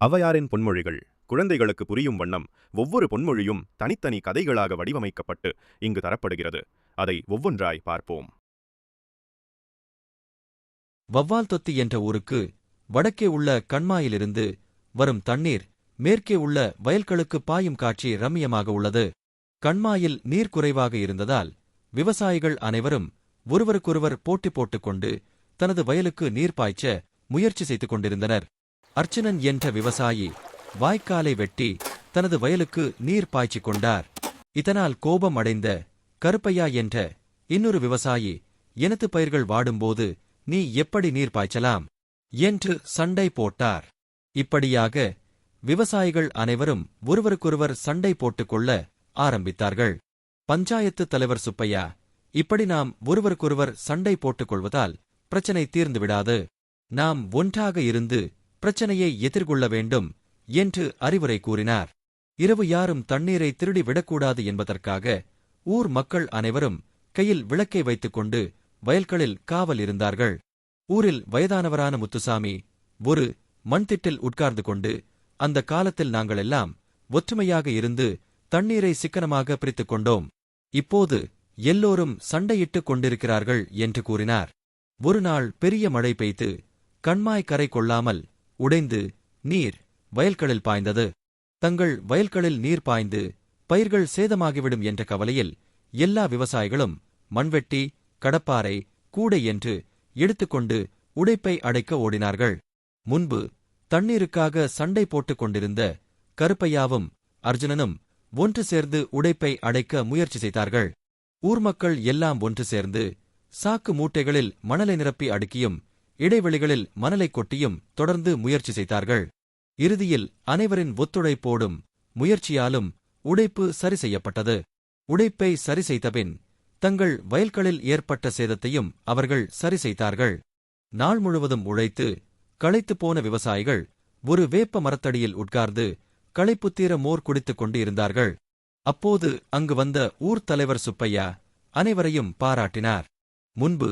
அவையாரின் பொன்மொழிகள் குழந்தைகளுக்கு புரியும் வண்ணம் ஒவ்வொரு பொன்மொழியும் தனித்தனி கதைகளாக வடிவமைக்கப்பட்டு இங்கு தரப்படுகிறது. அதை ஒவ்வொன்றாய் பார்ப்போம். வவ்வால் தொத்தி என்ற ஊருக்கு வடக்கே உள்ள கண்மாயிலிருந்து வரும் தண்ணீர் மேற்கே உள்ள வயல்களுக்கு பாயும் காட்சி ரம்மியமாக உள்ளது. கண்மாயில் நீர் குறைவாக இருந்ததால் விவசாயிகள் அனைவரும் ஒருவருக்கொருவர் போட்டி போட்டுக்கொண்டு தனது வயலுக்கு நீர் பாய்ச்ச முயற்சி செய்து கொண்டிருந்தனர். அர்ச்சனன் என்ற விவசாயி வாய்க்காலை வெட்டி தனது வயலுக்கு நீர் பாய்ச்சிக் கொண்டார். இதனால் கோபம் அடைந்த கருப்பையா என்ற இன்னொரு விவசாயி எனது பயிர்கள் வாடும்போது நீ எப்படி நீர் பாய்ச்சலாம்? என்று சண்டை போட்டார். இப்படியாக விவசாயிகள் அனைவரும் ஒருவருக்கொருவர் சண்டை போட்டுக்கொள்ள ஆரம்பித்தார்கள். பஞ்சாயத்து தலைவர் சுப்பையா இப்படி நாம் ஒருவருக்கொருவர் சண்டை போட்டுக் கொள்வதால் பிரச்சனை தீர்ந்துவிடாது. நாம் ஒன்றாக இருந்து பிரச்சனையை எதிர்கொள்ள வேண்டும் என்று அறிவுரை கூறினார். இரவு யாரும் தண்ணீரை திருடி விடக்கூடாது என்பதற்காக ஊர் மக்கள் அனைவரும் கையில் விளக்கை வைத்துக்கொண்டு வயல்களில் காவல் இருந்தார்கள். ஊரில் வயதானவரான முத்துசாமி ஒரு மண்திட்டில் உட்கார்ந்து கொண்டு அந்த காலத்தில் நாங்களெல்லாம் ஒற்றுமையாக இருந்து தண்ணீரை சிக்கனமாக பிரித்துக் கொண்டோம். இப்போது எல்லோரும் சண்டையிட்டுக் கொண்டிருக்கிறார்கள் என்று கூறினார். ஒரு நாள் பெரிய மழை பெய்து கண்மாய் கரை கொள்ளாமல் உடைந்து நீர் வயல்களில் பாய்ந்தது. தங்கள் வயல்களில் நீர் பாய்ந்து பயிர்கள் சேதமாகிவிடும் என்ற கவலையில் எல்லா விவசாயிகளும் மண்வெட்டி கடப்பாறை கூடை என்று எடுத்துக்கொண்டு உடைப்பை அடைக்க ஓடினார்கள். முன்பு தண்ணீருக்காக சண்டை போட்டுக் கொண்டிருந்த கருப்பையாவும் அர்ஜுனனும் ஒன்று சேர்ந்து உடைப்பை அடைக்க முயற்சி செய்தார்கள். ஊர் மக்கள் எல்லாம் ஒன்று சேர்ந்து சாக்கு மூட்டைகளில் மணலை நிரப்பி அடுக்கியும் இடைவெளிகளில் மணலை கொட்டியும் தொடர்ந்து முயற்சி செய்தார்கள். இறுதியில் அனைவரின் ஒத்துழைப்போடும் முயற்சியாலும் உடைப்பு சரி செய்யப்பட்டது. உடைப்பை சரி செய்தபின் தங்கள் வயல்களில் ஏற்பட்ட சேதத்தையும் அவர்கள் சரி செய்தார்கள். நாள் முழுவதும் உழைத்து களைத்துப் போன விவசாயிகள் ஒரு வேப்ப மரத்தடியில் உட்கார்ந்து களைப்புத்தீர மோர் குடித்துக் கொண்டு இருந்தார்கள் அப்போது அங்கு வந்த ஊர்த் தலைவர் சுப்பையா அனைவரையும் பாராட்டினார். முன்பு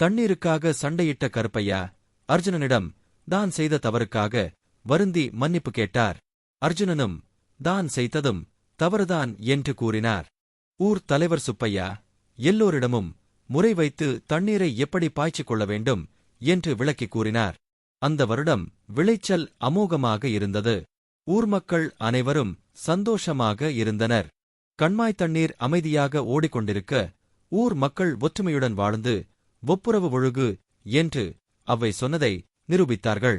தண்ணீருக்காக சண்டையிட்ட கருப்பையா அர்ஜுனனிடம் தான் செய்த தவறுக்காக வருந்தி மன்னிப்பு கேட்டார். அர்ஜுனனும் தான் செய்ததும் தவறுதான் என்று கூறினார். ஊர் தலைவர் சுப்பையா எல்லோரிடமும் முறை வைத்து தண்ணீரை எப்படி பாய்ச்சிக் கொள்ள வேண்டும்? என்று விளக்கிக் கூறினார். அந்த வருடம் விளைச்சல் அமோகமாக இருந்தது. ஊர் மக்கள் அனைவரும் சந்தோஷமாக இருந்தனர். கண்மாய் தண்ணீர் அமைதியாக ஓடிக்கொண்டிருக்க ஊர் மக்கள் ஒற்றுமையுடன் வாழ்ந்து ஒப்புரவு ஒழுகு என்று அவை சொன்னதை நிரூபித்தார்கள்.